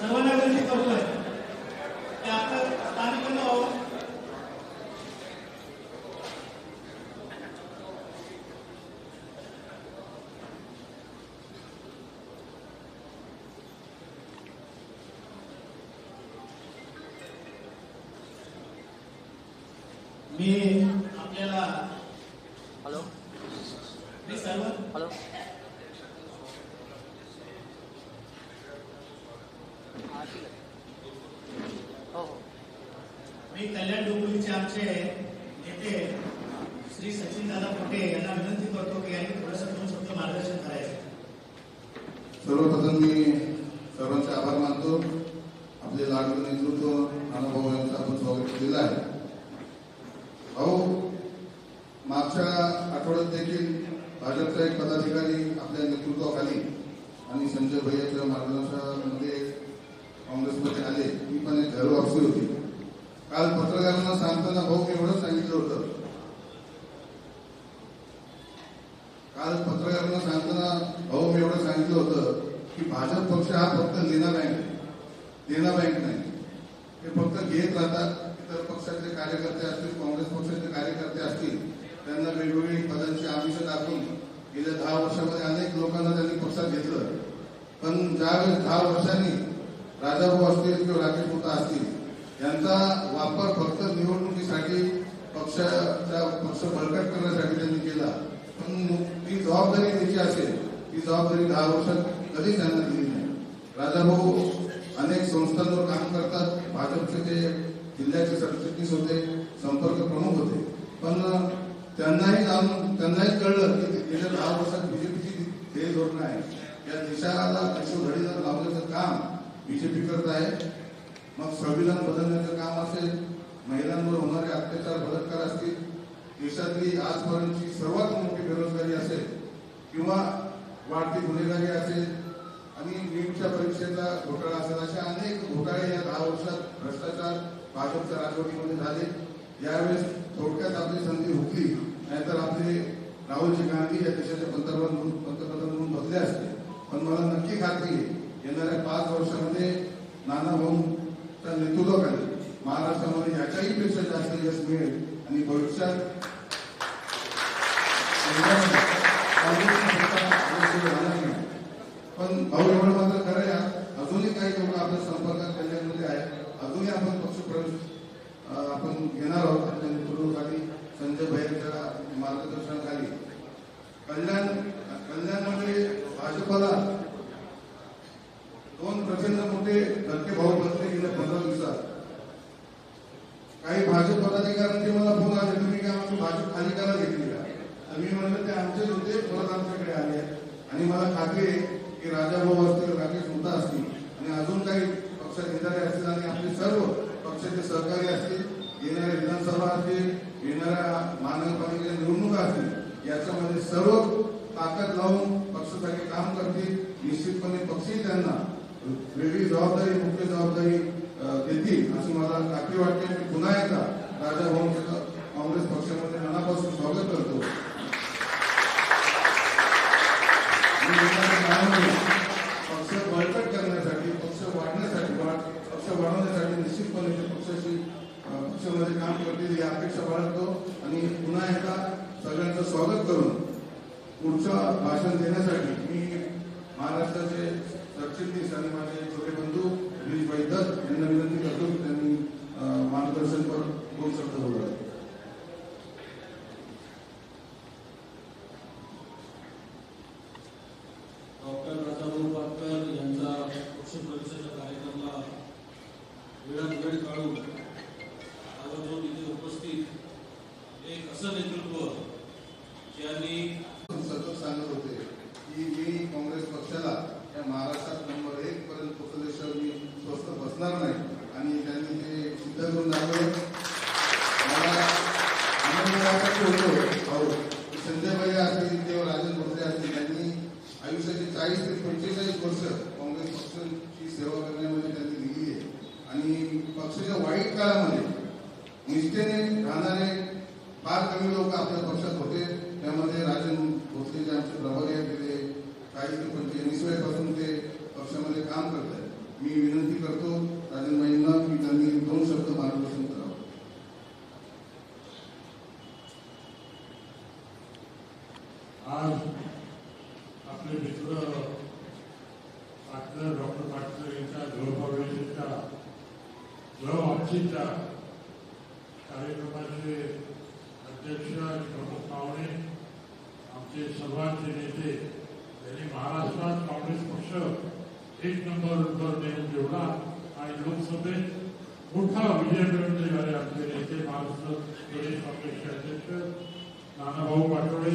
सर्वांना विनंती करतोय आपलं मी आपल्याला हॅलो मी सर्व हॅलो हा ठीक आहे हो हो मी कल्याण डोंबिवलीचे आमचे नेते श्री सचिन दादा पोटे यांना विनंती करतो की यांनी थोडंसं दोन शब्द मार्गदर्शन करायचं. सर्वप्रथम मी सर्वांचे आभार मानतो. आपले लाडकं नेतृत्व नानाभाऊ यांचं आपण स्वागत केलेलं आहे. भाऊ मागच्या आठवड्यात देखील भाजपचा एक पदाधिकारी आपल्या नेतृत्वाखाली आणि संजय भैयाच्या मार्गदर्शनामध्ये काँग्रेसमध्ये आले मी पण एक घरवापसी होती. काल पत्रकारांना सांगताना भाऊ मी एवढंच सांगितलं होतं. काल पत्रकारांना सांगताना भाऊ मी एवढं सांगितलं होतं की भाजप पक्ष हा फक्त लेना बँक आहे. देना बँक नाही. ते फक्त घेत राहतात इतर पक्षाचे कार्यकर्ते असतील काँग्रेस पक्षाचे कार्यकर्ते असतील त्यांना वेगवेगळी पदांची आमिष दाखवून गेल्या दहा वर्षामध्ये अनेक लोकांना त्यांनी पक्षात घेतलं. पण ज्यावेळेस दहा वर्षांनी राजाभाऊ असतील किंवा राकेश मुता असतील यांचा वापर फक्त निवडणुकीसाठी पक्षाचा पक्ष बळकट करण्यासाठी त्यांनी केला. पण ती जबाबदारी त्याची असेल ती जबाबदारी दहा वर्षात कधीच त्यांना दिली नाही. राजाभाऊ अनेक संस्थांवर काम करतात. भाजपचे ते जिल्ह्याचे सरचिटणीस होते संपर्क प्रमुख होते. पण त्यांनाही जाणून त्यांनाही कळलं की गेल्या दहा वर्षात बीजेपीची हे धोरण आहे या देशाला धडीला बीजेपी करत आहे. मग संविधान बदलण्याचं काम असेल महिलांवर होणारे अत्याचार बलात्कार असतील देशातली आजपर्यंतची सर्वात मोठी बेरोजगारी असेल किंवा वाढती गुन्हेगारी असेल आणि नीटच्या परीक्षेचा घोटाळा असेल अशा अनेक घोटाळे या दहा वर्षात भ्रष्टाचार भाजपच्या राजवटीमध्ये झाले. यावेळेस थोडक्यात आपली संधी हुकली नाहीतर आपले राहुलजी गांधी या देशाचे पंतप्रधान म्हणून पंतप्रधान म्हणून बसले असते पण मला नक्की खात्री आहे येणाऱ्या पाच वर्षामध्ये नाना भाऊच्या महाराष्ट्रामध्ये याच्याही पेक्षा जास्त यश मिळेल आणि भविष्यात पण भाऊ एवढं मात्र खरं या अजूनही काही लोक आपल्या संपर्कात कल्याणमध्ये आहेत. अजूनही आपण पक्षप्रवेश आपण घेणार आहोत त्यांच्या नेतृत्वाखाली संजय भैयाच्या मार्गदर्शनाखाली. कल्याण कल्याणमध्ये भाजपला दोन प्रचंड मोठे धक्के भाऊ बसले गेल्या पंधरा दिवसात काही भाजप पदाधिकाऱ्यांचे मला फोन आले तुम्ही काय आमची भाजप खाली घेतली का मी म्हणलं ते आमचेच होते परत आमच्याकडे आले. आणि मला खात्री आहे की राजाभाऊ असतील राकेश मुद्दा असतील आणि अजून काही पक्ष नेतारे असतील आणि आपले सर्व पक्षाचे सहकारी असतील येणाऱ्या विधानसभा असतील येणाऱ्या महानगरपालिकेच्या निवडणुका असतील याच्यामध्ये सर्व ताकद लावून पक्षासाठी काम करतील. वेगळी जबाबदारी मुख्य जबाबदारी देतील अशी मला नक्की वाटते. मी पुन्हा एकदा राजा भाऊंचं काँग्रेस पक्षामध्ये मनापासून स्वागत करतो. पक्ष बळकट करण्यासाठी पक्ष वाढण्यासाठी वाढ- पक्ष वाढवण्यासाठी निश्चितपणे ते पक्षाशी पक्षामध्ये काम करतील ही अपेक्षा बाळगतो. आणि पुन्हा एकदा सगळ्यांचं स्वागत करून पुढचं भाषण देण्यासाठी मी महाराष्ट्राचे सरचिटणीस आणि माझे छोटे बंधू गिरीशभाई दत्त यांना विनंती करतो की त्यांनी मार्गदर्शनपर दोन शब्द बोलावे डॉक्टर राजाभाऊ पाटकर यांचा पक्षप्रवेशाच्या कार्यक्रमाला वेळात वेळ काढून आवर्जून इथे उपस्थित एक असं नेतृत्व ज्यांनी सतत सांगत होते की मी काँग्रेस पक्षाला या महाराष्ट्रात नंबर एक पर्यंत पोहोचल्याशिवाय मी स्वस्त बसणार नाही. आणि त्यांनी ते सिद्ध करून दाखवलं मला आनंद वाटत होतो भाऊ की संजय भाई असतील किंवा राजन भोसले असतील त्यांनी आयुष्याची चाळीस ते पंचेचाळीस वर्ष काँग्रेस पक्षाची सेवा करण्यामध्ये त्यांनी दिली आहे आणि पक्षाच्या वाईट काळामध्ये निष्ठेने राहणारे फार कमी लोक आपल्या पक्षात होते त्यामध्ये राजन भोसले जे आमचे प्रभारी आहेत गेले काम करत आहे मी विनंती करतो राजनबाईंना की त्यांनी दोन शब्द मार्गदर्शन करावं. आज आपले मित्र पाटकर डॉक्टर पाटकर यांच्या गृहप्रवेशाच्या गृहवापसीच्या कार्यक्रमाचे अध्यक्ष आणि प्रमुख पाहुणे आमचे सर्वांचे नेते यांनी महाराष्ट्रात काँग्रेस पक्ष एक नंबरवर नेऊन ठेवला आणि लोकसभेत मोठा विजय मिळवून देणारे आपले नेते महाराष्ट्र प्रदेश काँग्रेसचे अध्यक्ष नानाभाऊ पाटोळे